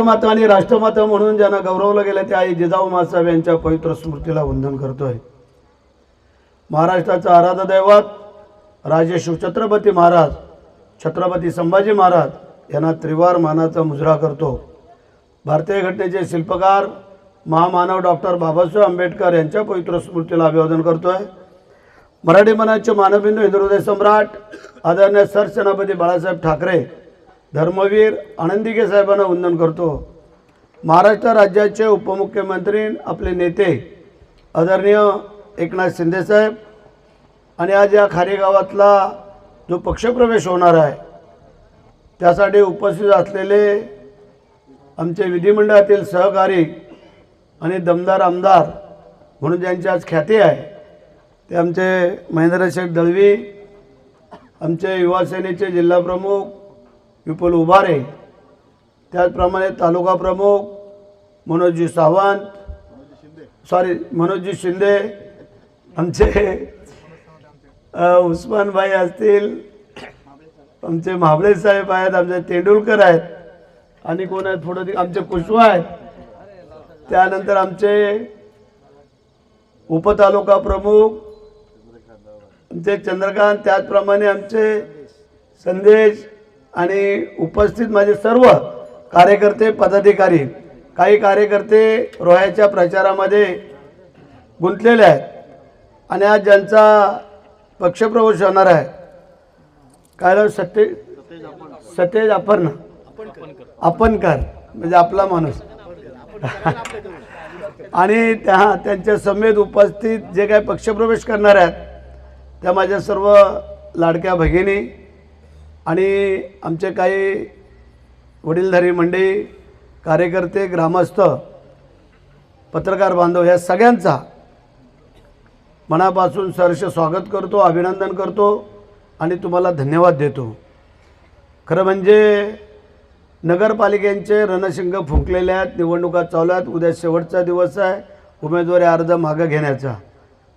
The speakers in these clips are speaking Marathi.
राष्ट्रमाता आणि राष्ट्रमाता म्हणून ज्यांना गौरवलं गेलं त्या आई जिजाऊ मासाहेब यांच्या पवित्र स्मृतीला वंदन करतोय. महाराष्ट्राचं आराध्य दैवत राजे शिवछत्रपती महाराज छत्रपती संभाजी महाराज यांना त्रिवार मानाचा मुजरा करतो. भारतीय घटनेचे शिल्पकार महामानव डॉक्टर बाबासाहेब आंबेडकर यांच्या पवित्र स्मृतीला अभिवादन करतोय. मराठी मनाचे मानबिंदू हिंदुहृदय सम्राट आदरणीय सरसेनापती बाळासाहेब ठाकरे धर्मवीर आनंदिके साहेबांना वंदन करतो. महाराष्ट्र राज्याचे उपमुख्यमंत्री आपले नेते आदरणीय एकनाथ शिंदेसाहेब आणि आज या खारेगावातला जो पक्षप्रवेश होणार आहे त्यासाठी उपस्थित असलेले आमचे विधिमंडळातील सहकारी आणि दमदार आमदार म्हणून ज्यांची आज ख्याती आहे ते आमचे महेंद्र शेख दळवी आमचे युवासेनेचे जिल्हाप्रमुख विपुल उभारे त्याचप्रमाणे तालुका प्रमुख मनोजजी सावंत सॉरी मनोजजी शिंदे आमचे उस्मानबाई उस्मानभाई असतील आमचे महाबळे साहेब आहेत आमचे तेंडुलकर आहेत आणि कोण आहेत पुढं ते- आमचे कुशवा आहेत. त्यानंतर आमचे उपतालुका प्रमुख आमचे चंद्रकांत त्याचप्रमाणे आमचे संदेश आणि उपस्थित माझे सर्व कार्यकर्ते पदाधिकारी काही कार्यकर्ते रोह्याच्या प्रचारामध्ये गुंतलेले आहेत आणि आज ज्यांचा पक्षप्रवेश होणार आहे काय नाव? सत्य सतेज आपण आपणकर म्हणजे आपला माणूस. आणि त्या त्यांच्या समेत उपस्थित जे काही पक्षप्रवेश करणार आहेत त्या माझ्या सर्व लाडक्या भगिनी आणि आमचे काही वडीलधारी मंडळी कार्यकर्ते ग्रामस्थ पत्रकार बांधव या सगळ्यांचा मनापासून सहर्ष स्वागत करतो अभिनंदन करतो आणि तुम्हाला धन्यवाद देतो. खरं म्हणजे नगरपालिकेचे रणशिंग फुंकलेले आहेत निवडणुका चालू आहेत उद्या शेवटचा दिवस आहे उमेदवारी अर्ज मागं घेण्याचा.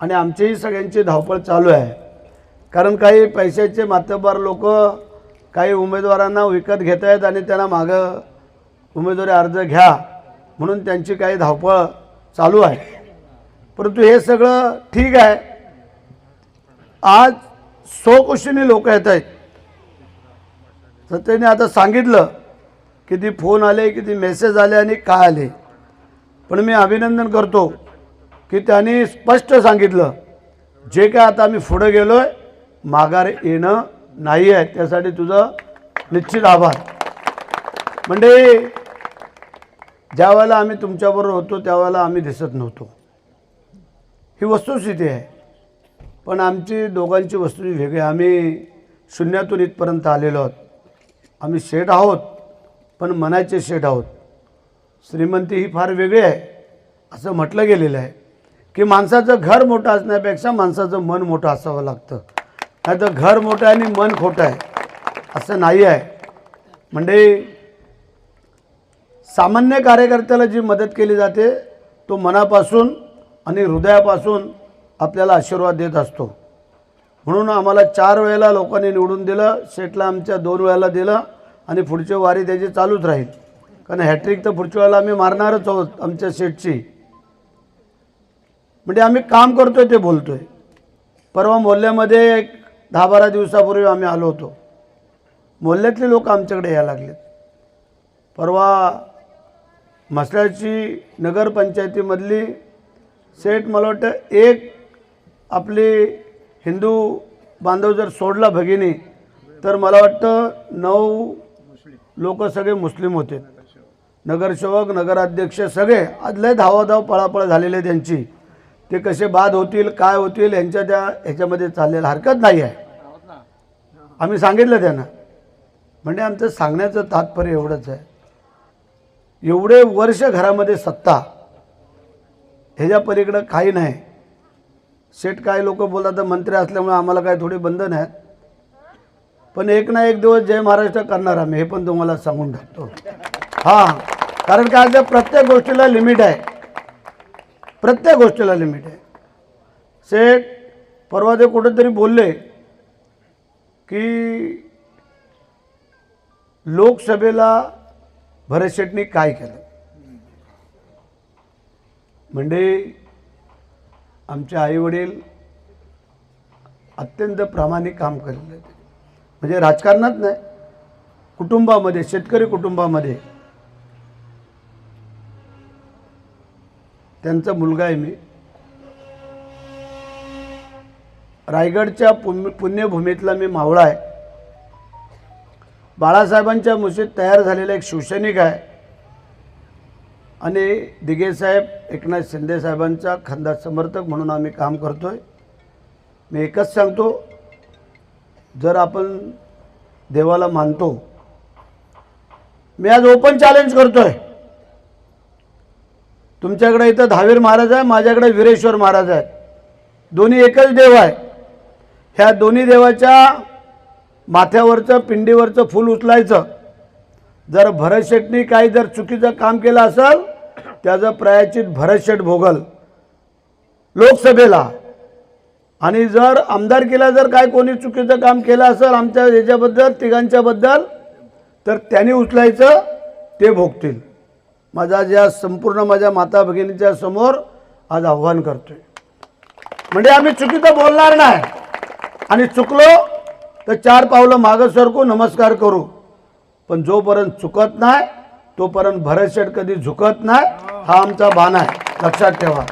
आणि आमचीही सगळ्यांची धावपळ चालू आहे. कारण काही पैशाचे मातबार लोक काही उमेदवारांना विकत घेत आहेत आणि त्यांना मागं उमेदवारी अर्ज घ्या म्हणून त्यांची काही धावपळ चालू आहे. परंतु हे सगळं ठीक आहे. आज स्वकुशीने लोक येत आहेत. तर त्यांनी आता सांगितलं किती फोन आले किती मेसेज आले आणि काय आले. पण मी अभिनंदन करतो की त्यांनी स्पष्ट सांगितलं. जे काय आता आम्ही पुढं गेलो आहे माघार येणं नाही आहे त्यासाठी तुझं निश्चित आभार. म्हणजे ज्या वेळेला आम्ही तुमच्याबरोबर होतो त्यावेळेला आम्ही दिसत नव्हतो. ही वस्तुस्थिती आहे. पण आमची दोघांची वस्तुस्थिती वेगळी आहे. आम्ही शून्यातून इथपर्यंत आलेलो आहोत. आम्ही शेठ आहोत पण मनाचे शेठ आहोत. श्रीमंती ही फार वेगळी आहे असं म्हटलं गेलेलं आहे. की माणसाचं घर मोठं असण्यापेक्षा माणसाचं मन मोठं असावं लागतं. नाही तर घर मोठं आहे आणि मन खोटं आहे. असं नाही आहे. म्हणजे सामान्य कार्यकर्त्याला जी मदत केली जाते तो मनापासून आणि हृदयापासून आपल्याला आशीर्वाद देत असतो. म्हणून आम्हाला चार वेळेला लोकांनी निवडून दिलं शेटला आमच्या दोन वेळेला दिलं आणि पुढची वारी त्याची चालूच राहील. कारण हॅट्रिक तर पुढच्या वेळेला आम्ही मारणारच आहोत आमच्या शेटची म्हणजे आम्ही काम करतोय ते बोलतोय. परवा मोहल्ल्यामध्ये एक दहा बारा दिवसापूर्वी आम्ही आलो होतो. मोहल्ल्यातले लोक आमच्याकडे यायला लागलेत. परवा मसल्याची नगरपंचायतीमधली सेट मला वाटतं एक आपली हिंदू बांधव जर सोडला भगिनी तर मला वाटतं नऊ लोक सगळे मुस्लिम होते. नगरसेवक नगराध्यक्ष सगळे आज लय धावाधाव पळापळ झालेले त्यांची. ते कसे बाद होतील काय होतील यांच्या त्या ह्याच्यामध्ये चाललेलं हरकत नाही आहे. आम्ही सांगितलं त्यांना. म्हणजे आमचं सांगण्याचं तात्पर्य एवढंच आहे. एवढे वर्ष घरामध्ये सत्ता ह्याच्या पलीकडं काही नाही. सेट काय लोक बोलतात मंत्री असल्यामुळे आम्हाला काय थोडी बंधन आहेत. पण एक ना एक दिवस जय महाराष्ट्र करणार आम्ही हे पण तुम्हाला सांगून टाकतो. हां कारण काय असं प्रत्येक गोष्टीला लिमिट आहे. प्रत्येक गोष्टीला लिमिट आहे. सेठ परवा ते कुठेतरी बोलले की लोकसभेला भरत शेटनी काय केलं? म्हणजे आमचे आईवडील अत्यंत प्रामाणिक काम केलेलं म्हणजे राजकारणात नाही कुटुंबामध्ये शेतकरी कुटुंबामध्ये त्यांचा मुलगा आहे मी. रायगडच्या पुण्य पुण्यभूमीतला मी मावळा आहे. बाळासाहेबांच्या मुशीत तयार झालेला एक शिवसैनिक आहे. आणि दिगेसाहेब एकनाथ शिंदेसाहेबांचा खंदा समर्थक म्हणून आम्ही काम करतो आहे मी एकच सांगतो जर आपण देवाला मानतो मी आज ओपन चॅलेंज करतो आहे तुमच्याकडे इथं दहावीर महाराज आहे माझ्याकडे वीरेश्वर महाराज आहेत. दोन्ही एकच देव आहे. ह्या दोन्ही देवाच्या माथ्यावरचं पिंडीवरचं फूल उचलायचं. जर भरतशेटनी काही जर चुकीचं काम केलं असेल त्याचं प्रायचित भरतशेट भोगल. लोकसभेला. आणि जर आमदारकीला जर काय कोणी चुकीचं काम केलं असेल आमच्या याच्याबद्दल तिघांच्याबद्दल तर त्यांनी उचलायचं ते भोगतील. माझा ज्या संपूर्ण माझ्या माता भगिनीच्या समोर आज आव्हान करतोय. म्हणजे आम्ही चुकीचं बोलणार नाही. आणि चुकलो तर चार पावलं मागं सरकू नमस्कार करू. पण जोपर्यंत चुकत नाही तोपर्यंत भरतशेठ कधी झुकत नाही हा आमचा बाण आहे. लक्षात ठेवा.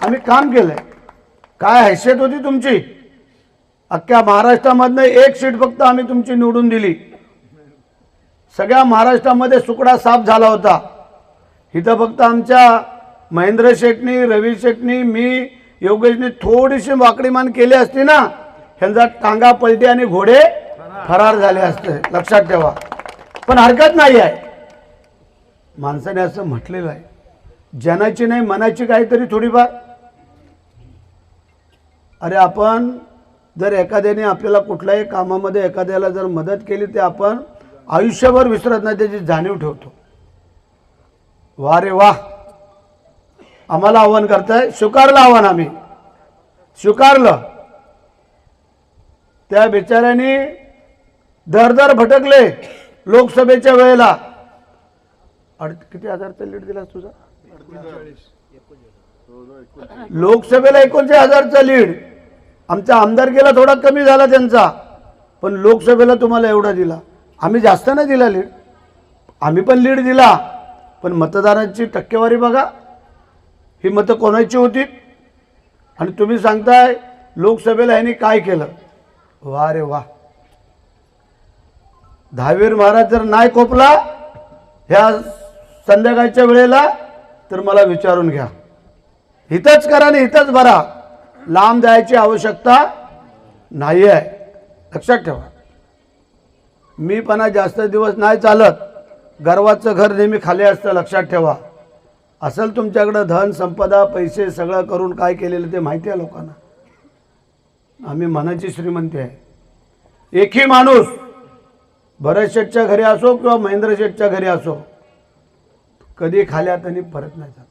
आम्ही काम केलंय. काय हैसियत होती तुमची? अख्ख्या महाराष्ट्रामधनं एक सीट फक्त आम्ही तुमची निवडून दिली. सगळ्या महाराष्ट्रामध्ये सुकडा साफ झाला होता. इथं फक्त आमच्या महेंद्र शेटनी रवी शेटनी मी योगेशनी थोडीशी वाकडीमान केली असती ना ह्यांचा टांगा पलटी आणि घोडे फरार झाले असते. लक्षात ठेवा. पण हरकत नाही आहे. माणसाने असं म्हटलेलं आहे. जनाची नाही मनाची काहीतरी थोडीफार. अरे आपण जर एखाद्याने आपल्याला कुठल्याही कामामध्ये एखाद्याला जर मदत केली ते आपण आयुष्यभर विसरत नाही त्याची जाणीव ठेवतो. वा रे वा. आम्हाला आव्हान करताय. स्वीकारलं आव्हान आम्ही. स्वीकारलं. त्या बिचाऱ्याने दर दर भटकले लोकसभेच्या वेळेला. अड किती हजारचा लीड दिला तुझा? लोकसभेला एकोणचाळीस हजारचा लीड. आमचा आमदारकीला थोडा कमी झाला त्यांचा. पण लोकसभेला तुम्हाला एवढा दिला. आम्ही जास्त नाही दिला लीड. आम्ही पण लीड दिला. पण मतदारांची टक्केवारी बघा. ही मतं कोणाची होती? आणि तुम्ही सांगताय लोकसभेला ह्यांनी काय केलं? वा रे वा. दहावीर महाराज जर नाही कोपला ह्या संध्याकाळच्या वेळेला तर मला विचारून घ्या. हितच करा आणि हितच भरा. लांब द्यायची आवश्यकता नाही आहे लक्षात ठेवा. मी पणा जास्त दिवस नाही चालत. गर्वाचं घर नेहमी खाली असतं लक्षात ठेवा. असेल तुमच्याकडं धन संपदा पैसे सगळं करून काय केलेलं ते माहिती आहे लोकांना. आम्ही मनाची श्रीमंती आहे. एकही माणूस भरत शेठच्या घरी असो किंवा महेंद्र शेठच्या घरी असो कधी खाल्या त्यांनी परत नाही जात.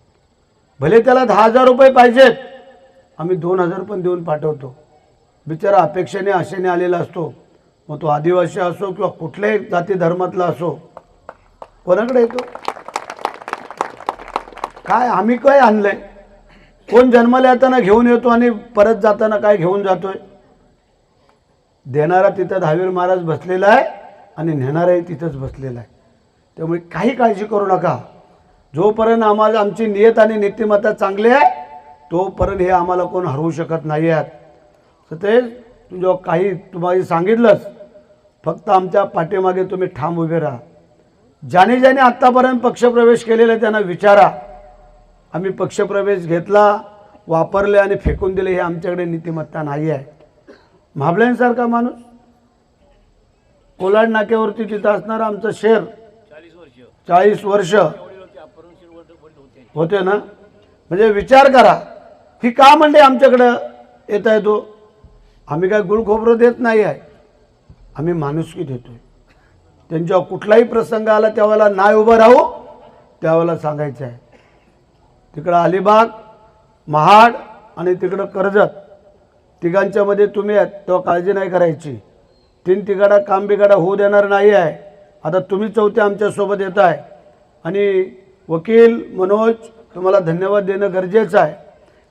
भले त्याला दहा हजार रुपये पाहिजेत आम्ही दोन हजार पण देऊन पाठवतो. बिचारा अपेक्षेने आशेने आलेला असतो मग तो आदिवासी असो किंवा कुठल्याही जाती धर्मातला असो कोणाकडे येतो? काय आम्ही काय आणलंय? कोण जन्माला येताना घेऊन येतो आणि परत जाताना काय घेऊन जातोय? देणारा तिथं दहावीर महाराज बसलेला आहे आणि नेणाराही तिथंच बसलेला आहे. त्यामुळे काही काळजी करू नका. जोपर्यंत आम्हाला आमची नियत आणि नीतिमत्ता चांगली आहे तोपर्यंत हे आम्हाला कोण हरवू शकत नाही आहेत. तर ते तू काही तुम्हाला सांगितलंच. फक्त आमच्या पाठीमागे तुम्ही ठाम उभे राहा. ज्याने ज्याने आत्तापर्यंत पक्षप्रवेश केलेला आहे त्यांना विचारा. आम्ही पक्षप्रवेश घेतला वापरले आणि फेकून दिले हे आमच्याकडे नीतिमत्ता नाही आहे. महाबळ्यांसारखा माणूस? कोलाड नाक्यावरती तिथं असणारं आमचं शहर चाळीस वर्ष. होते. ना? म्हणजे विचार करा. ही का म्हणते आमच्याकडं येत आहे तो? आम्ही काय गुळखोबरं देत नाही आहे. आम्ही माणुसकी देतोय. त्यांच्यावर कुठलाही प्रसंग आला त्यावेळेला नाही उभं राहू त्यावेळेला सांगायचं आहे. तिकडं अलिबाग महाड आणि तिकडं कर्जत. तिघांच्यामध्ये तुम्ही आहेत तेव्हा काळजी नाही करायची. तीन तिघाडा काम बिघाडा होऊ देणार नाही आहे. आता तुम्ही चौथे आमच्यासोबत येत आहे. आणि वकील मनोज तुम्हाला धन्यवाद देणं गरजेचं आहे.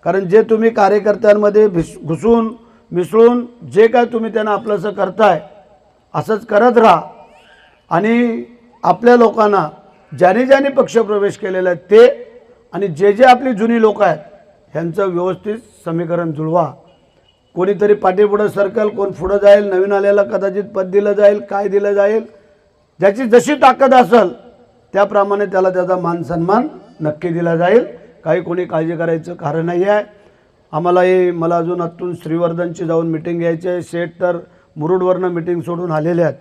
कारण जे तुम्ही कार्यकर्त्यांमध्ये भिस घुसून मिसळून जे काय तुम्ही त्यांना आपलंसं करताय असंच करत राहा. आणि आपल्या लोकांना ज्याने ज्याने पक्षप्रवेश केलेला आहे ते आणि जे जे आपली जुनी लोक आहेत ह्यांचं व्यवस्थित समीकरण जुळवा. कोणीतरी पाठीपुढं सरकल कोण पुढं जाईल नवीन आलेला कदाचित पद दिलं जाईल काय दिलं जाईल ज्याची जशी ताकद असेल त्याप्रमाणे त्याला त्याचा मान सन्मान नक्की दिला जाईल. काही कोणी काळजी करायचं कारण नाही आहे. आम्हाला हे मला अजून आतून श्रीवर्धनची जाऊन मिटिंग घ्यायची आहे. शेठ तर मुरुडवरनं मिटिंग सोडून आलेले आहेत.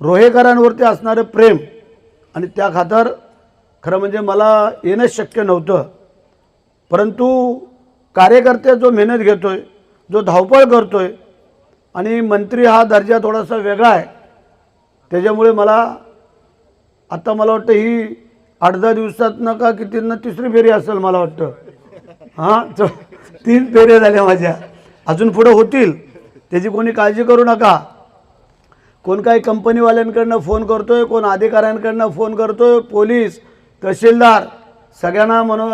रोहेकरांवरती असणारं प्रेम आणि त्या खातर खरं म्हणजे मला येणंच शक्य नव्हतं. परंतु कार्यकर्ते जो मेहनत घेतो आहे जो धावपळ करतो आहे आणि मंत्री हा दर्जा थोडासा वेगळा आहे त्याच्यामुळे मला आता मला वाटतं ही आठ दहा दिवसातनं का कितीनं तिसरी फेरी असेल मला वाटतं. हां तीन फेऱ्या झाल्या माझ्या. अजून पुढं होतील. त्याची कोणी काळजी करू नका. कोण काही कंपनीवाल्यांकडनं फोन करतो आहे कोण अधिकाऱ्यांकडनं फोन करतो आहे पोलीस तहसीलदार सगळ्यांना मनो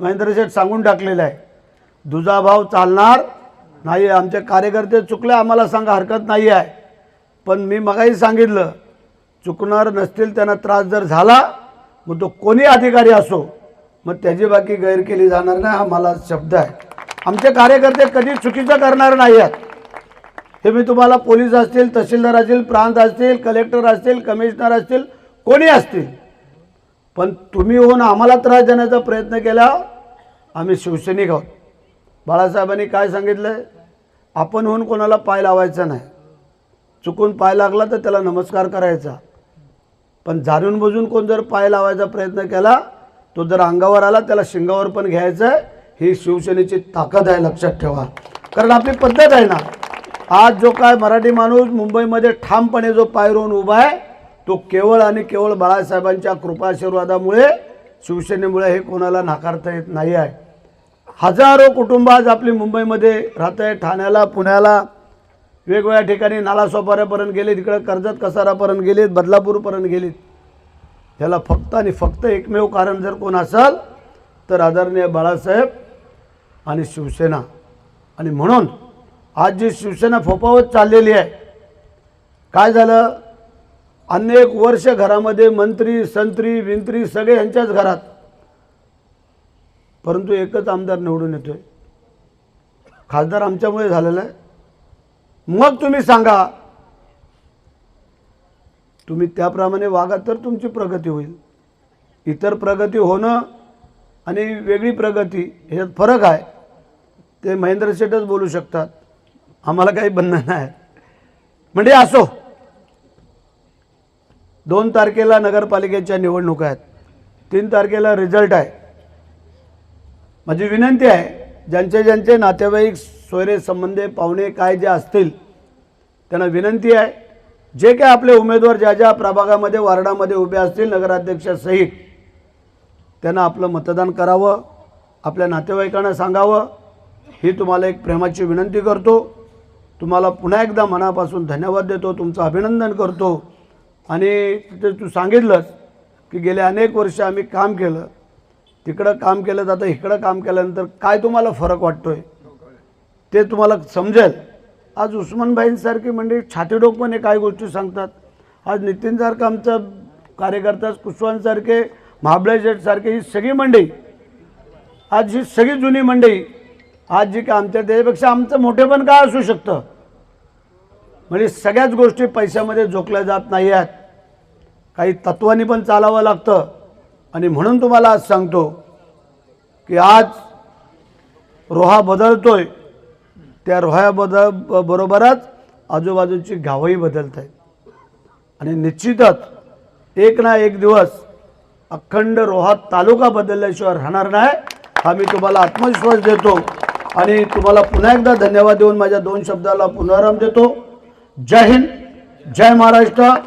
महेंद्र शेठ सांगून टाकलेलं आहे. दुजाभाव चालणार. नाही आमचे कार्यकर्ते चुकले आम्हाला सांगा हरकत नाही आहे. पण मी मगाही सांगितलं चुकणार नसतील त्यांना त्रास जर झाला मग तो कोणी अधिकारी असो मग त्याची बाकी गैर केली जाणार नाही हा मला शब्द आहे. आमचे कार्यकर्ते कधी चुकीचं करणार नाही आहेत हे मी तुम्हाला पोलीस असतील तहसीलदार असतील प्रांत असतील कलेक्टर असतील कमिशनर असतील कोणी असतील. पण तुम्ही होऊन आम्हाला त्रास देण्याचा प्रयत्न केला आम्ही शिवसैनिक आहोत. बाळासाहेबांनी काय सांगितलं आहे आपण होऊन कोणाला पाय लावायचा नाही. चुकून पाय लागला तर त्याला नमस्कार करायचा. पण जाणून बुजून कोण जर पाय लावायचा प्रयत्न केला तो जर अंगावर आला त्याला शिंगावर पण घ्यायचं आहे ही शिवसेनेची ताकद आहे लक्षात ठेवा. कारण आपली पद्धत आहे ना आज जो काय मराठी माणूस मुंबईमध्ये ठामपणे जो पाय रोवून उभा आहे तो केवळ आणि केवळ बाळासाहेबांच्या कृपाशीर्वादामुळे शिवसेनेमुळे हे कोणाला नाकारता येत नाही आहे हजारो कुटुंब आज आपली मुंबईमध्ये राहत आहे ठाण्याला पुण्याला. वेगवेगळ्या ठिकाणी नालासोपाऱ्यापर्यंत गेले तिकडं कर्जत कसारापर्यंत गेलेत बदलापूरपर्यंत गेलेत. ह्याला फक्त आणि फक्त एकमेव कारण जर कोण असाल तर आदरणीय बाळासाहेब आणि शिवसेना. आणि म्हणून आज जी शिवसेना फोपावत चाललेली आहे काय झालं? अनेक वर्ष घरामध्ये मंत्री संत्री विंत्री सगळे यांच्याच घरात. परंतु एकच आमदार निवडून येतोय. खासदार आमच्यामुळे झालेला आहे. मग तुम्ही सांगा तुम्ही त्याप्रमाणे वागा तर तुमची प्रगती होईल. इतर प्रगती होणं आणि वेगळी प्रगती ह्याच्यात फरक आहे. ते महेंद्र शेठच बोलू शकतात. आम्हाला काही बंधन नाही. म्हणजे असो दोन तारखेला नगरपालिकेच्या निवडणुका आहेत. तीन तारखेला रिझल्ट आहे. माझी विनंती आहे ज्यांचे ज्यांचे नातेवाईक सोयरे संबंधे पाहुणे काय जे असतील त्यांना विनंती आहे जे काय आपले उमेदवार ज्या ज्या प्रभागामध्ये वार्डामध्ये उभे असतील नगराध्यक्षासहित त्यांना आपलं मतदान करावं आपल्या नातेवाईकांना सांगावं. ही तुम्हाला एक प्रेमाची विनंती करतो. तुम्हाला पुन्हा एकदा मनापासून धन्यवाद देतो तुमचं अभिनंदन करतो. आणि तिथे तू सांगितलंस की गेले अनेक वर्ष आम्ही काम केलं. तिकडं काम केलं जातं इकडं काम केल्यानंतर काय तुम्हाला फरक वाटतोय? ते तुम्हाला समजेल. आज उस्मानबाईंसारखी मंडळी छातीडोकपणे काय गोष्टी सांगतात. आज नितीनसारखं आमचं कार्यकर्ता कुशवांसारखे महाबळेशेठसारखे ही सगळी मंडळी आज ही सगळी जुनी मंडळी आज जी काय आमच्या त्याच्यापेक्षा आमचं मोठेपण काय असू शकतं? म्हणजे सगळ्याच गोष्टी पैशामध्ये झोकल्या जात नाही आहेत काही तत्वानी पण चालावं लागतं. आणि म्हणून तुम्हाला आज सांगतो की आज रोहा बदलतोय. त्या रोहा बदल ब- बरोबरच आजूबाजूची गावंही बदलत आहेत आणि निश्चितच एक ना एक दिवस अखंड रोहा तालुका बदलल्याशिवाय राहणार नाही हा मी तुम्हाला आत्मविश्वास देतो. आणि तुम्हाला पुन्हा एकदा धन्यवाद देऊन माझ्या दोन शब्दाला पुनराम देतो. जय हिंद जय महाराष्ट्र.